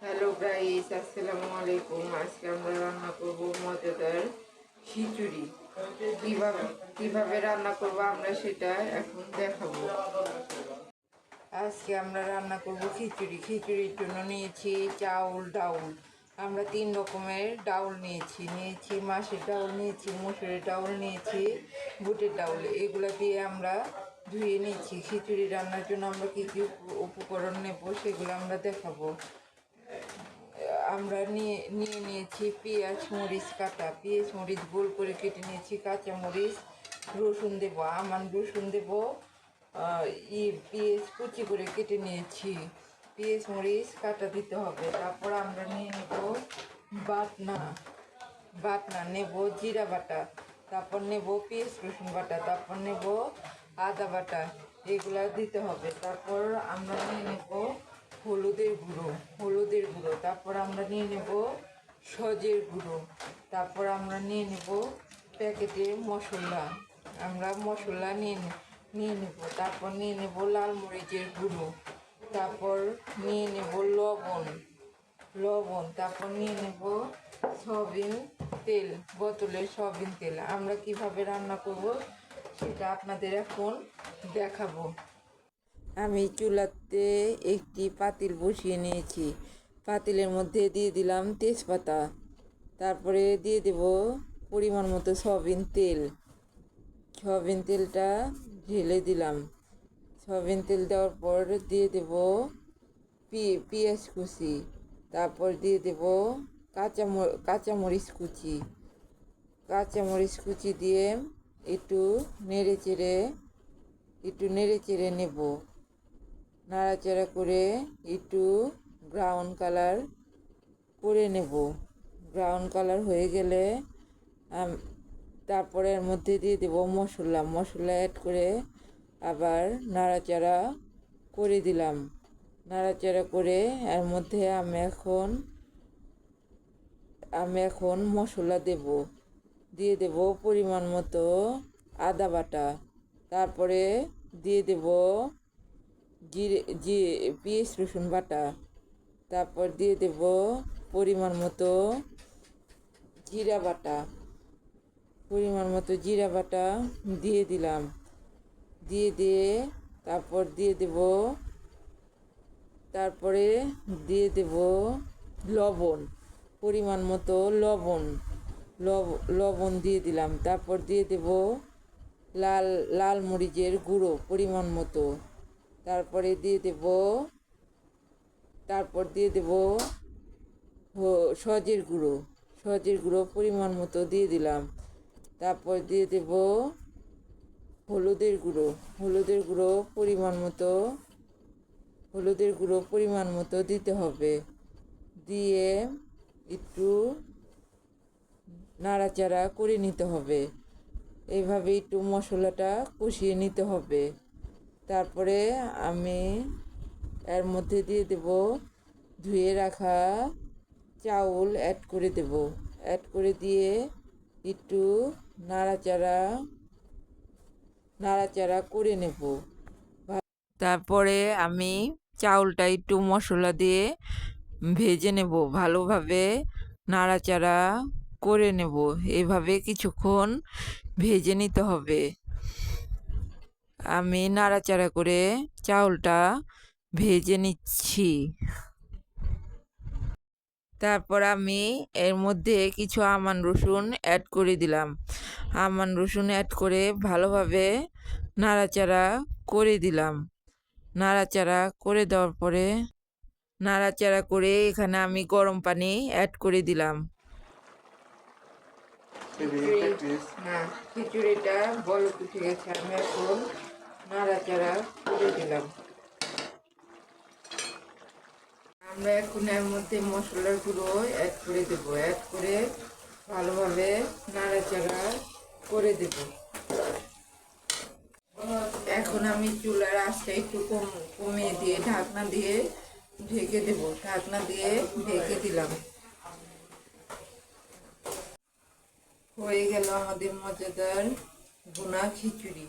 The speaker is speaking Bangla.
হ্যালো গাইস, আসসালামু আলাইকুম। আজকে আমরা রান্না করব মজাদার খিচুড়ি। কীভাবে কীভাবে রান্না করব আমরা সেটা এখন দেখাবো। আজকে আমরা রান্না করব খিচুড়ি। খিচুড়ির জন্য নিয়েছি চাউল, ডাউল। আমরা তিন রকমের ডাউল নিয়েছি। নিয়েছি মাছের ডাউল, নিয়েছি মুসুরের ডাউল, নিয়েছি বুটের ডাউল। এগুলো দিয়ে আমরা ধুয়ে নিয়েছি। খিচুড়ি রান্নার জন্য আমরা কী কী উপ- উপকরণ নেব সেগুলো আমরা দেখাবো। আমরা নিয়ে নিয়ে নিয়েছি পেঁয়াজ, মরিচ, কাটা, পেঁয়াজ, মরিচ গোল করে কেটে নিয়েছি, কাঁচা মরিচ, রসুন দেবো, আমান রসুন দেবো ই পেঁয়াজ কুচি করে কেটে নিয়েছি। পেঁয়াজ, মরিচ, কাটা দিতে হবে। তারপর আমরা নিয়ে নেব বাটনা। বাটনা নেব জিরা বাটা। তারপর নেব পেঁয়াজ, রসুন বাটা। তারপর নেব আদা বাটা। এগুলা দিতে হবে। তারপর আমরা নিয়ে নেব হলুদের গুঁড়ো হলুদের গুঁড়ো। তারপর আমরা নিয়ে নেব সজের গুঁড়ো। তারপর আমরা নিয়ে নেব প্যাকেটে মশলা। আমরা মশলা নিয়ে নিয়ে নেব। তারপর নিয়ে নেব লাল মরিচের গুঁড়ো। তারপর নিয়ে নেব লবণ লবণ। তারপর নিয়ে নেব সয়াবিন তেল, বোতলের সয়াবিন তেল। আমরা কীভাবে রান্না করব সেটা আপনাদের এখন দেখাবো। আমি চুলাতে একটি পাতিল বসিয়ে নিয়েছি। পাতিলের মধ্যে দিয়ে দিলাম তেজপাতা। তারপরে দিয়ে দেব পরিমাণ মতো সয়াবিন তেল। সয়াবিন তেলটা ঢেলে দিলাম। সয়াবিন তেল দেওয়ার পর দিয়ে দেব পেঁয়াজ কুচি। তারপর দিয়ে দেব কাঁচা কাঁচামরিচ কুচি কাঁচামরিচ কুচি দিয়ে একটু নেড়ে চেড়ে, একটু নেড়ে চেড়ে নেব। নাড়াচাড়া করে একটু ব্রাউন কালার করে নেব। ব্রাউন কালার হয়ে গেলে তারপরে এর মধ্যে দিয়ে দেব মশলা মশলা অ্যাড করে আবার নাড়াচাড়া করে দিলাম। নাড়াচাড়া করে এর মধ্যে আমি এখন আমি এখন মশলা দেব। দিয়ে দেব পরিমাণ মতো আদা বাটা। তারপরে দিয়ে দেব জিরে, জি, পেঁয়াজ, রসুন বাটা, তারপর দিয়ে দেব পরিমাণ মতো জিরা বাটা। পরিমাণ মতো জিরা বাটা দিয়ে দিলাম। দিয়ে দিয়ে তারপর দিয়ে দেব, তারপরে দিয়ে দেব লবণ, পরিমাণ মতো লবণ, লব- লবণ দিয়ে দিলাম। তারপর দিয়ে দেব লাল লাল মরিচের গুঁড়ো, পরিমাণ মতো। তারপরে দিয়ে দেব, তারপর দিয়ে দেব সজের গুঁড়ো। সজের গুঁড়ো পরিমাণ মতো দিয়ে দিলাম। তারপর দিয়ে দেব হলুদের গুঁড়ো। হলুদের গুঁড়ো পরিমাণ মতো, হলুদের গুঁড়ো পরিমাণ মতো দিতে হবে। দিয়ে একটু নাড়াচাড়া করে নিতে হবে। এইভাবে একটু মশলাটা কষিয়ে নিতে হবে। তারপরে আমি এর মধ্যে দিয়ে দেব, ধুয়ে রাখা চাউল অ্যাড করে দেব। অ্যাড করে দিয়ে একটু নাড়াচাড়া নাড়াচাড়া করে নেব। তারপরে আমি চাউলটা একটু মশলা দিয়ে ভেজে নেব। ভালোভাবে নাড়াচাড়া করে নেব। এভাবে কিছুক্ষণ ভেজে নিতে হবে। আমি নাড়াচাড়া করে চাউলটা ভেজে নিচ্ছি। তারপর আমি এর মধ্যে কিছু আমান রসুন অ্যাড করে দিলাম। আমান রসুন অ্যাড করে ভালোভাবে নাড়াচাড়া করে দিলাম। নাড়াচাড়া করে দেওয়ার পরে নাড়াচাড়া করে এখানে আমি গরম পানি অ্যাড করে দিলাম। হ্যাঁ খিচুড়িটা উঠে গেছে। আমি এখন আমরা এখন এর মধ্যে মশলার গুঁড়ো অ্যাড করে দেব। অ্যাড করে ভালোভাবে নাড়াচাড়া করে দেব। এখন আমি চুলার আঁচটা একটু কম কমিয়ে দিয়ে ঢাকনা দিয়ে ঢেকে দেব। ঢাকনা দিয়ে ঢেকে দিলাম। হয়ে গেল আমাদের মজাদার বোনা খিচুড়ি।